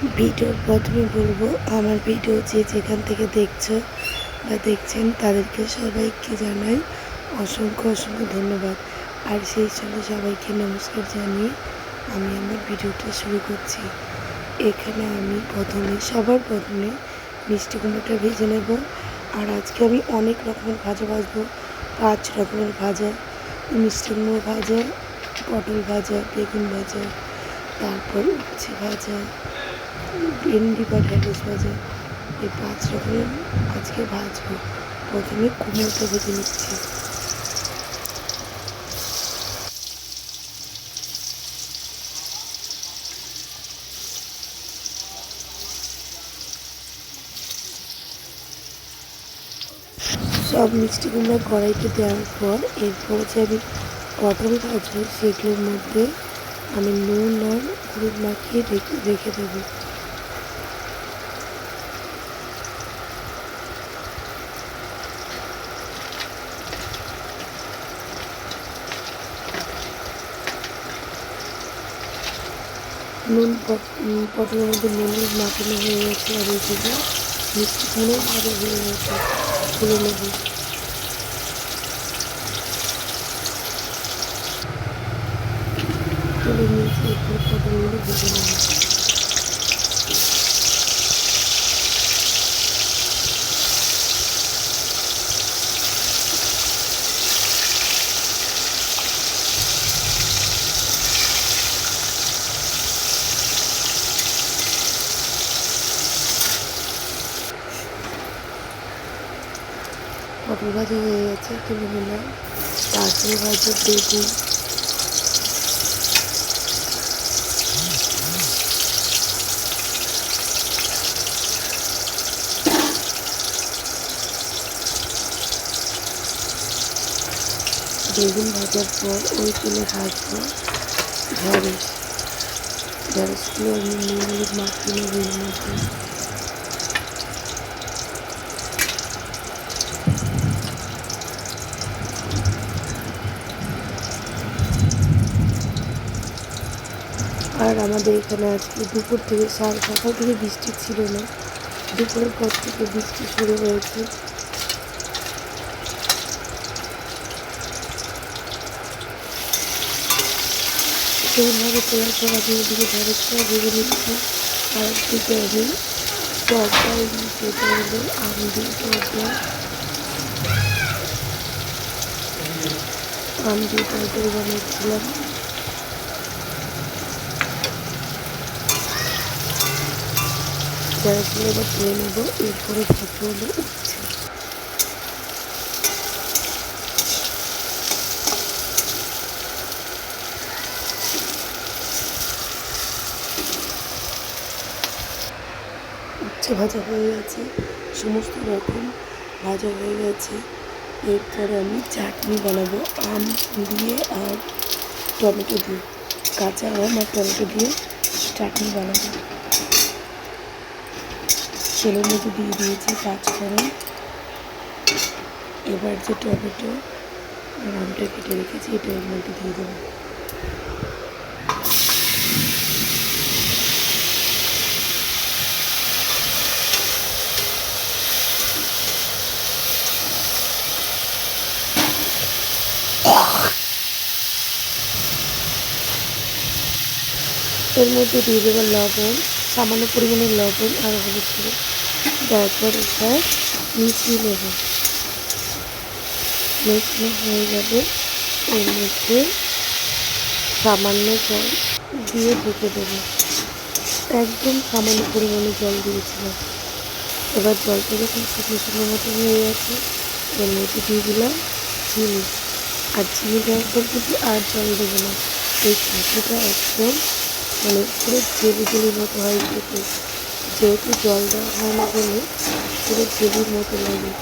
ভিডিওর প্রথমে বলব, আমার ভিডিও যে যেখান থেকে দেখছ বা দেখছেন, তাদেরকে সবাইকে জানাই অসংখ্য অসংখ্য ধন্যবাদ। আর সেই সঙ্গে সবাইকে নমস্কার জানিয়ে আমি আমার ভিডিওটা শুরু করছি। এখানে আমি প্রথমে, সবার প্রথমে মিষ্টি কুমড়োটা ভেজে নেব। আর আজকে আমি অনেক রকমের ভাজা ভাজবো। পাঁচ রকমের ভাজা, মিষ্টি কুমড়ো ভাজা, পটল ভাজা, বেগুন ভাজা, তারপর উচ্ছে ভাজা ভেন্ডি বা ঢ্যাঁড়স ভাজা এই পাঁচ রকমের আজকে ভাজবো। প্রথমে কুমড়োটা ভেজে নিচ্ছি। সব মিষ্টি কুমড়া কড়াইতে দেওয়ার পর এরপর যে আমি পটল ভাজবো, সেগুলোর মধ্যে আমি নুন আর হলুদ মাখিয়ে রেখে দেবো। নুন পটলের মধ্যে নুন হলুদ মাখানো হয়ে গেছে আর এইদিকে মিষ্টি কুমড়ো ভাজা হয়ে গেছে, তুলে নেব। তুলে নিয়েছি এরপর পটলগুলো ভেজে নেব। পটল ভাজা হয়ে গেছে, তুলে নিলাম। তারপরে ভাজা বেগুন। বেগুন ভাজার পর ওই তেলে ভাজবো। ঢ্যাঁড়স ঢ্যাঁড়সগুলো আমি নুন হলুদ মাখিয়ে নেব মধ্যে আর আমাদের এখানে আজকে দুপুর থেকে সকাল থেকে বৃষ্টি ছিল না। দুপুরের পর থেকে বৃষ্টি শুরু হয়েছে। সেরকমভাবে তোলার পর আমি এদিকে ঢেঁড়সটা ভেজে নিচ্ছি আর একদিকে আমি টক যেটা হলো আম দিয়ে টক আম দিয়ে তরকারি বানিয়েছিলাম। ঢেঁড়সগুলো এবার তুলে নেব, এরপরে হলো উচ্ছে উচ্ছে ভাজা হয়ে গেছে, সমস্ত রকম ভাজা হয়ে গেছে। এরপরে আমি চাটনি বানাবো, আম দিয়ে আর টমেটো দিয়ে, কাঁচা আম আর টমেটো দিয়ে চাটনি বানাবো। তেলের মধ্যে দিয়ে দিয়েছি পাঁচফোড়ন এবার যে টমেটো আর আমটা কেটে রেখেছি এটা এর মধ্যে দিয়ে দেবো। এর মধ্যে দিয়ে দেবো লবণ, সামান্য পরিমাণে লবণ আর হলুদ তারপর এটা মিশিয়ে নেব। মিশিয়ে হয়ে যাবে এর মধ্যে সামান্য জল দিয়ে ঢেকে দেবো। একদম সামান্য পরিমাণে জল দিয়েছিলাম। এবার জলটা যখন শুকনো শুকনো মতো হয়ে গেছে। এর মধ্যে দিয়ে দিলাম চিনি। আর চিনি দেওয়ার পর কিন্তু আর জল দেবো না। এই চাটনিটা একদম মানে পুরো জেলি জেলির মতো হয় খেতে। যেহেতু জল দেওয়া হয় না বলে পুরো জেলির মতো লাগে।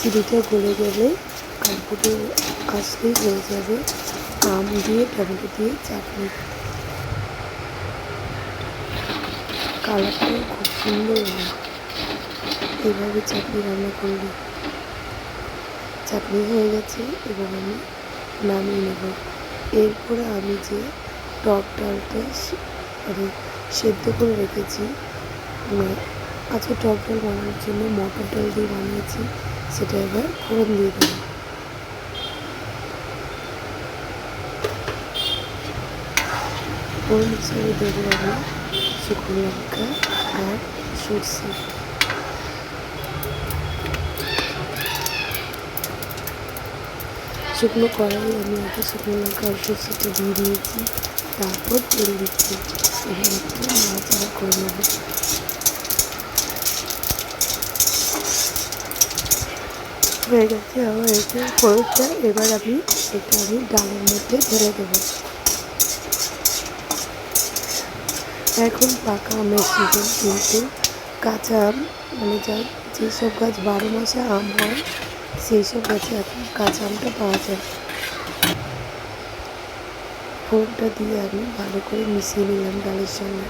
চিনিটা গলে গেলে ফুটে আসলেই হয়ে যাবে। আম দিয়ে, টমেটো দিয়ে, চাটনি। কালারটাও খুব সুন্দর হয়। এইভাবে চাটনি রান্না করলে। চাটনি হয়ে গেছে এবং আমি নামিয়ে নেব। এরপরে আমি যে টক ডালটা মানে সেদ্ধ করে রেখেছি। মানে আজকে টক ডাল বানানোর জন্য মটর ডাল দিয়ে বানিয়েছি। সেটা এবার ফোড়ন দিয়ে দেবো। ফোড়ন হিসাবে দেবো আমি শুকনো লঙ্কা আর সরষে। শুকনো কড়াই আমি আগে শুকনো লঙ্কা আর সরষেটা দিয়ে দিয়েছি। তারপর তেল দিচ্ছি এবার একটু নাড়াচাড়া করে নেব হয়ে গেছে আমার এটা ফোড়নটা এবার আমি এটা আমি ডালের মধ্যে ঢেলে দেবো এখন পাকা আমের সিজন কিন্তু কাঁচা আম মানে যা যেসব গাছ বারো মাসে আম হয় সেই সব গাছে এখন কাঁচা আমটা পাওয়া যায়। ফোড়নটা দিয়ে আমি ভালো করে মিশিয়ে নিলাম ডালের সঙ্গে।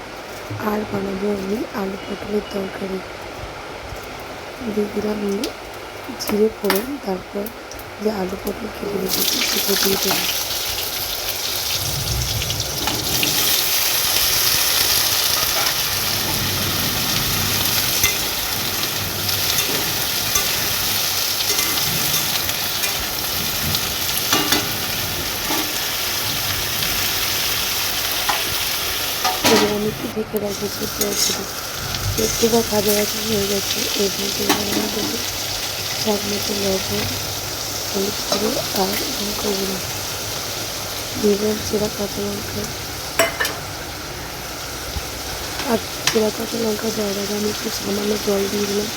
আর বানাবো আমি আলু পটলের তরকারি। দিয়ে দিলাম জিরে ফোড়ন, তারপর যে আলু পটল কেটে রেখেছি সেটা দিয়ে দেবো এবার আমি একটু ঢেকে রাখব। ছোট একটু বা ভাজা ভাজা হয়ে গেছে এর দেবো মতো লবণ, হলুদ গুঁড়ো আর লঙ্কা দিলাম চেরা কাঁচা লঙ্কা। আর চেরা কাঁচা লঙ্কা দেওয়ার আগে আমি একটু সামান্য জল দিয়ে দিলাম।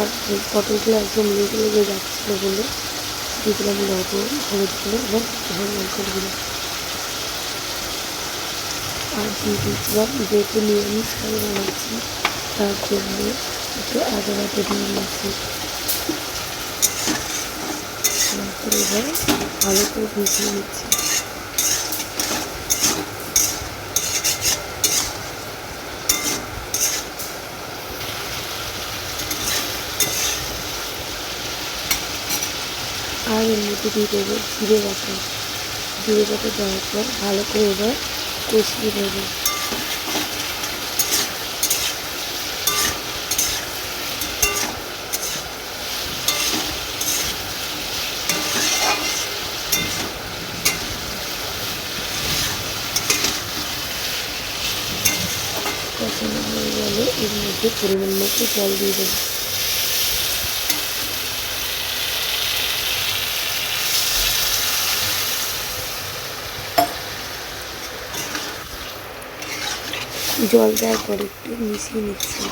আর পটলগুলো একদম লেগে লেগে যাচ্ছিল বলে দিয়ে লবণ, হলুদ গুঁড়ো এবং ঝাল লঙ্কার গুঁড়ো। আর দিয়ে দিয়েছিলাম যেহেতু নিরামিষ খাই বানাচ্ছি তার জন্য একটু আদা বাটা দিয়ে ভালো করে মিশিয়ে নিচ্ছি আর এর মধ্যে দিয়ে দেবো জিরে বাটা। জিরে বাটা দেওয়ার পর ভালো করে এবার কষিয়ে দেবো কষানো হয়ে গেলে এর মধ্যে জল দেওয়ার পর একটু মিশিয়ে নিচ্ছি।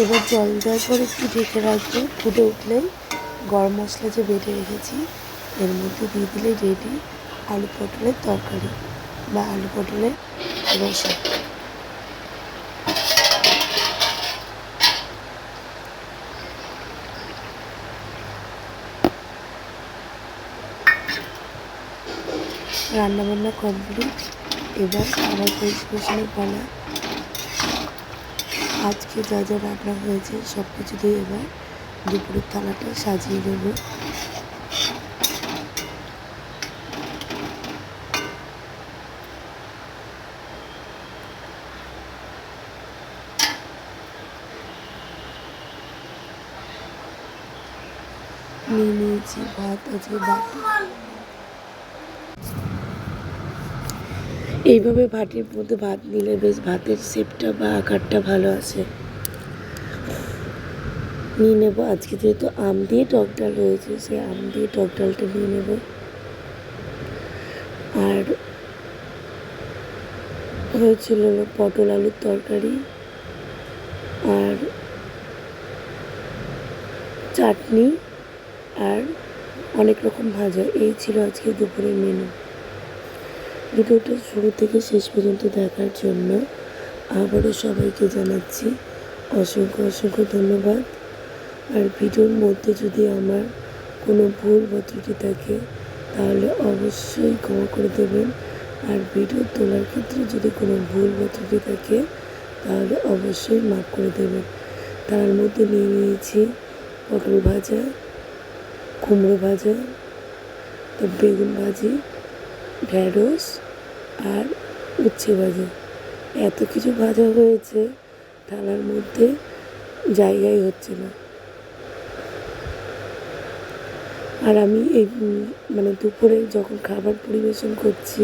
এবার জল দেওয়ার পর একটু ঢেকে রাখব। ফুটে উঠলেই গরম মশলা যে বেটে রেখেছি, এর মধ্যে দিয়ে দিলে রেডি আলু পটলের তরকারি বা আলু পটলের রসা। রান্নাবান্না কমপ্লিট এবার আমার পরিবেশনের পালা আজকে যা যা রান্না হয়েছে সব কিছু দিয়ে এবার দুপুরের থালাটা সাজিয়ে দেবো নিয়ে নিয়েছি ভাত, আজকে ভাত। এইভাবে ভাটির মধ্যে ভাত নিলে বেশ ভাতের শেপটা বা আকারটা ভালো আসে নিয়ে নেব আজকে যেহেতু আম দিয়ে টক ডাল রয়েছে, সেই আম দিয়ে টক ডালটা নিয়ে নেব। আর হয়েছিল পটল আলুর তরকারি আর চাটনি আর অনেক রকম ভাজা। এই ছিল আজকে দুপুরের মেনু ভিডিওটা শুরু থেকে শেষ পর্যন্ত দেখার জন্য আবারও সবাইকে জানাচ্ছি অসংখ্য অসংখ্য ধন্যবাদ। আর ভিডিওর মধ্যে যদি আমার কোনো ভুল বা ত্রুটি থাকে, তাহলে অবশ্যই ক্ষমা করে দেবেন। আর ভিডিও তোলার ক্ষেত্রে যদি কোনো ভুল বা ত্রুটি থাকে, তাহলে অবশ্যই মাফ করে দেবেন। তার মধ্যে নিয়ে নিয়েছি পটল ভাজা, কুমড়ো ভাজা বেগুন ভাজি ঢ্যাঁড়স আর উচ্ছে ভাজা। এত কিছু ভাজা হয়েছে, থালার মধ্যে জায়গাই হচ্ছে না। আর আমি এই মানে দুপুরে যখন খাবার পরিবেশন করছি,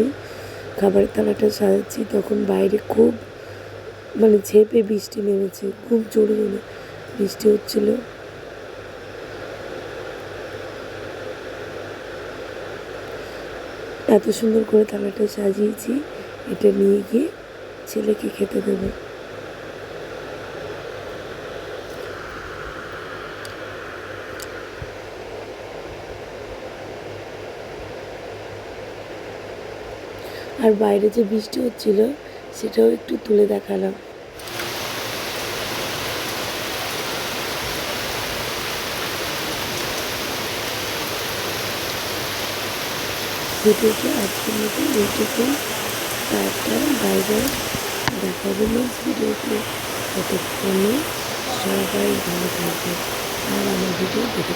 খাবারের থালাটা সাজাচ্ছি, তখন বাইরে খুব মানে ঝেপে বৃষ্টি নেমেছে, খুব জোরে জোরে বৃষ্টি হচ্ছিল এত সুন্দর করে থালাটা সাজিয়েছি, এটা নিয়ে গিয়ে ছেলেকে খেতে দেবো। আর বাইরে যে বৃষ্টি হচ্ছিল, সেটাও একটু তুলে দেখালাম। ভিডিওটি আজকের মতো এইটুকু টাটা বাই বাই দেখাবো নেক্সট ভিডিওতে। সবাই ভালো থাকবে আর আমার ভিডিও দেখে